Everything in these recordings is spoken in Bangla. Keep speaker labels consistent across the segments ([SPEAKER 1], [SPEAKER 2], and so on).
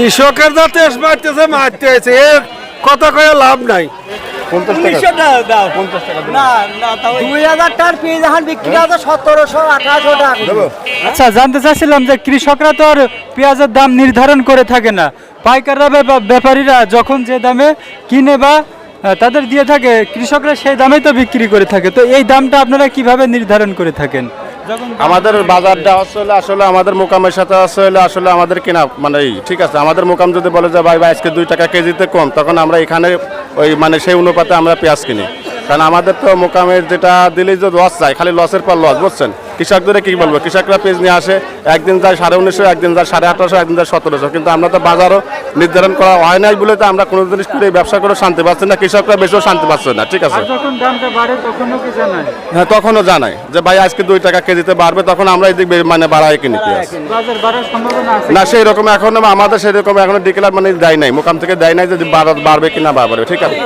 [SPEAKER 1] কৃষকের যা তেজ মারতেছে মারতে হয়েছে। এ কথা কয়ে লাভ নাই।
[SPEAKER 2] আচ্ছা জানতে চাচ্ছিলাম যে কৃষকরা তো আর পেঁয়াজের দাম নির্ধারণ করে থাকে না। পাইকাররা বা ব্যাপারীরা যখন যে দামে কিনে বা তাদের দিয়ে থাকে কৃষকরা সেই দামেই তো বিক্রি করে থাকে। তো এই দামটা আপনারা কীভাবে নির্ধারণ করে থাকেন?
[SPEAKER 3] আমাদের বাজারটা আসলে আসলে আমাদের মোকামের সাথে আসলে আসলে আমাদের কেনা মানে ঠিক আছে? আমাদের মোকাম যদি বলে যে ভাই ভাই আজকে দুই টাকা কেজিতে কম তখন আমরা এখানে ওই মানে সেই অনুপাতে আমরা পেঁয়াজ কিনি। কারণ আমাদের তো মোকামের যেটা দিলেই যে লস যায় খালি লসের পর লস বুঝছেন? কৃষকদের কি বলব? কৃষকরা পেঁয়াজ নিয়ে আসে একদিন যায় সাড়ে উনিশশো একদিন যায় সাড়ে আঠারোশো একদিন যায় সতেরোশো। কিন্তু আমরা তো বাজারও নির্ধারণ করা হয় নাই বলে তো আমরা কোনো জিনিস করে ব্যবসা করে শান্তি পাচ্ছি না কৃষকরা বেশিও শান্তি পাচ্ছে না ঠিক আছে? হ্যাঁ তখনও জানাই যে ভাই আজকে দুই টাকা কেজিতে বাড়বে। তখন আমরা এদিক মানে বাড়াই কিনি পেঁয়াজ।
[SPEAKER 2] বাজার বাড়ার সম্ভাবনা আছে
[SPEAKER 3] না সেই রকম এখন আমাদের সেই রকম এখনও ডিক্লার মানে দেয় নাই। মোকাম থেকে দেয় নাই যে বাড়া- বাড়বে কি না বাড়বে ঠিক আছে?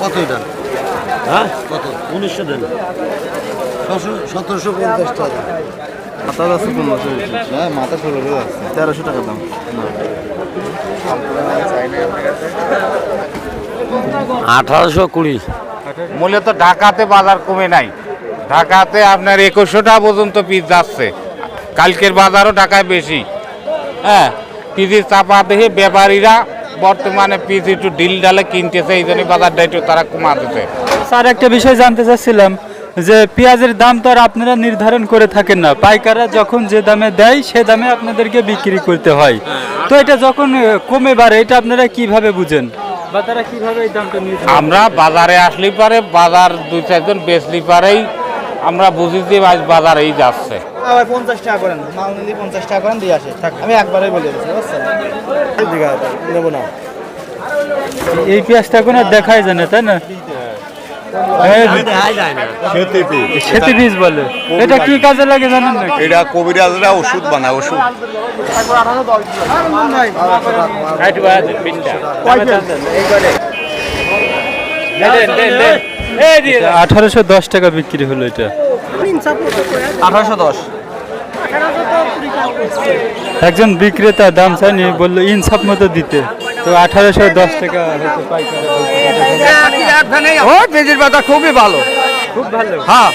[SPEAKER 1] কত হ্যাঁ? কত? উনিশশো দেন। সতেরোশো পঞ্চাশ টাকা। মাথা আছে পনেরোশো হ্যাঁ মাথা ষোলোশো আছে। তেরোশো টাকা দাম।
[SPEAKER 4] আঠারোশো কুড়ি।
[SPEAKER 5] মূলত ঢাকাতে বাজার কমে নাই। ঢাকাতে আপনার একুশশো টাকা পর্যন্ত পিস যাচ্ছে। কালকের বাজারও ঢাকায় বেশি। হ্যাঁ পিসের চাপা দেখে ব্যাপারীরা বর্তমানে পিস একটু ডিল ডালে কিনতেছে এই জন্য বাজারটা একটু তারা কমাতেছে।
[SPEAKER 2] স্যার একটা বিষয় জানতে চাচ্ছিলাম যে পেঁয়াজের দাম তো আর আপনারা নির্ধারণ করে থাকেন না। পাইকাররা যখন যে দামে দেয় সে দামে আপনাদেরকে বিক্রি করতে হয়। তো এটা যখন কমে বাড়ে এটা আপনারা কীভাবে বুঝেন? বা তারা কীভাবে এই দামটা
[SPEAKER 5] আমরা বাজারে আসলেই পারে বাজার দুই চারজন বেচলি পারেই আমরা বুঝি যে আজ বাজারেই যাচ্ছে।
[SPEAKER 6] ভাই পঞ্চাশ টাকা করেন মাল নিলে পঞ্চাশ টাকা করেন দিয়ে আসে। আমি একবারই বলে দিচ্ছি বুঝছেন? নেব না।
[SPEAKER 2] এই পেঁয়াজটা এখন আর দেখাই যায় না তাই না? হ্যাঁ, সেতি বীজ বলে। এটা কি কাজে লাগে জানেন না
[SPEAKER 7] এটা কবিরাজরা ওষুধ বানায় ওষুধ।
[SPEAKER 2] আঠারোশো দশ টাকা বিক্রি হলো এটা।
[SPEAKER 6] আঠারোশো দশ।
[SPEAKER 2] একজন বিক্রেতা দাম চাইনি বলল ইনসাফ মতো দিতে। তো আঠারোশো দশ টাকা।
[SPEAKER 6] ও পেঁয়াজের বাজার খুবই ভালো।
[SPEAKER 2] খুব ভালো।
[SPEAKER 6] হ্যাঁ?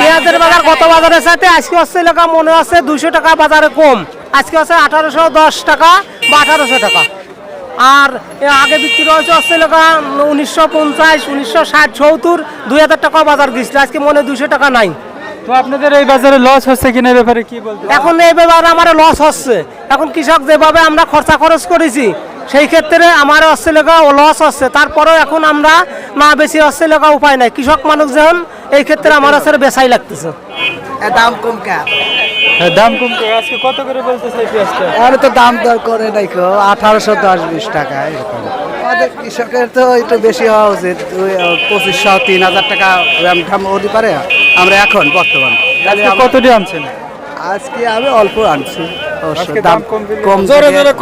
[SPEAKER 8] পেঁয়াজের বাজার গত বাজারের সাথে? আজকে হচ্ছে এলাকা মনে আছে দুশো টাকা বাজারে কম। আজকে হচ্ছে আঠারোশো দশ টাকা বা আঠারোশো টাকা। আর আগে বিক্রি হয়েছে হচ্ছে এলাকা উনিশশো পঞ্চাশ উনিশশো ষাট সত্তর দুই হাজার টাকা বাজার গেছিল আজকে মনে দুশো টাকা নাই।
[SPEAKER 2] তো আপনাদের এই বাজারে লস হচ্ছে কিনা ব্যাপারে কি বলতে
[SPEAKER 8] এখন এই ব্যাপারে আমার লস হচ্ছে। এখন কৃষক যেভাবে আমরা খরচা খরচ করেছি সেই ক্ষেত্রে আমার হচ্ছে লস হচ্ছে। তারপরেও এখন আমরা না বেশি হচ্ছে লেখা উপায় নাই। কৃষক মানুষ যখন এই ক্ষেত্রে আমার হচ্ছে বেসাই লাগতেছে।
[SPEAKER 6] দাম কম কে?
[SPEAKER 2] হ্যাঁ, দাম কমতে আজকে কত করে বলতেছে পেঁয়াজটা?
[SPEAKER 6] আর তো দাম দর করে নাই আঠারোশো দশ বিশ টাকা এরকম। আমাদের কৃষকের তো একটু বেশি হওয়া উচিত। পঁচিশশো তিন হাজার টাকা ঠাম হতে পারে। আমরা এখন বর্তমান।
[SPEAKER 2] আজকে কতটি আনছেন?
[SPEAKER 6] আজকে আমি অল্প আনছি।
[SPEAKER 2] আজকে
[SPEAKER 6] দাম
[SPEAKER 2] কম
[SPEAKER 1] জোরে জোরে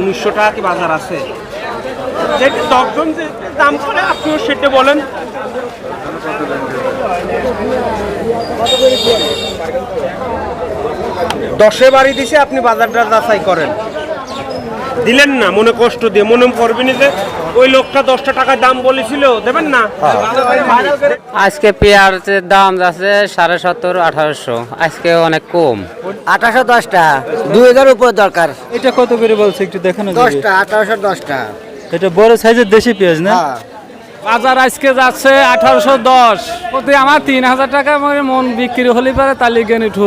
[SPEAKER 6] উনিশশো টাকা কি বাজার আছে? যেটা দশজন যে দাম করে আপনিও সেটা বলেন। দশে বাড়ি দিছে আপনি বাজারটা যাচাই করেন। দিলেন না মনে কষ্ট দিয়ে মনে করবেন যে ওই লোকটা দশটা টাকায় দাম বলেছিল দেবেন না?
[SPEAKER 4] আজকে পেঁয়াজের দাম আছে সাড়ে সত্তর আঠারোশো। আজকে অনেক কম।
[SPEAKER 6] আঠারোশো দশটা। দুই হাজার উপর দরকার।
[SPEAKER 2] এটা কত করে বলছে একটু দেখানো
[SPEAKER 6] দশটা আঠারোশো দশটা।
[SPEAKER 2] এটা বড় সাইজের দেশি পেঁয়াজ না?
[SPEAKER 9] বাজার আজকে যাচ্ছে আঠারোশো দশ। প্রতি আমার তিন হাজার টাকা মন বিক্রি হলে পারে তালিকে নিঠু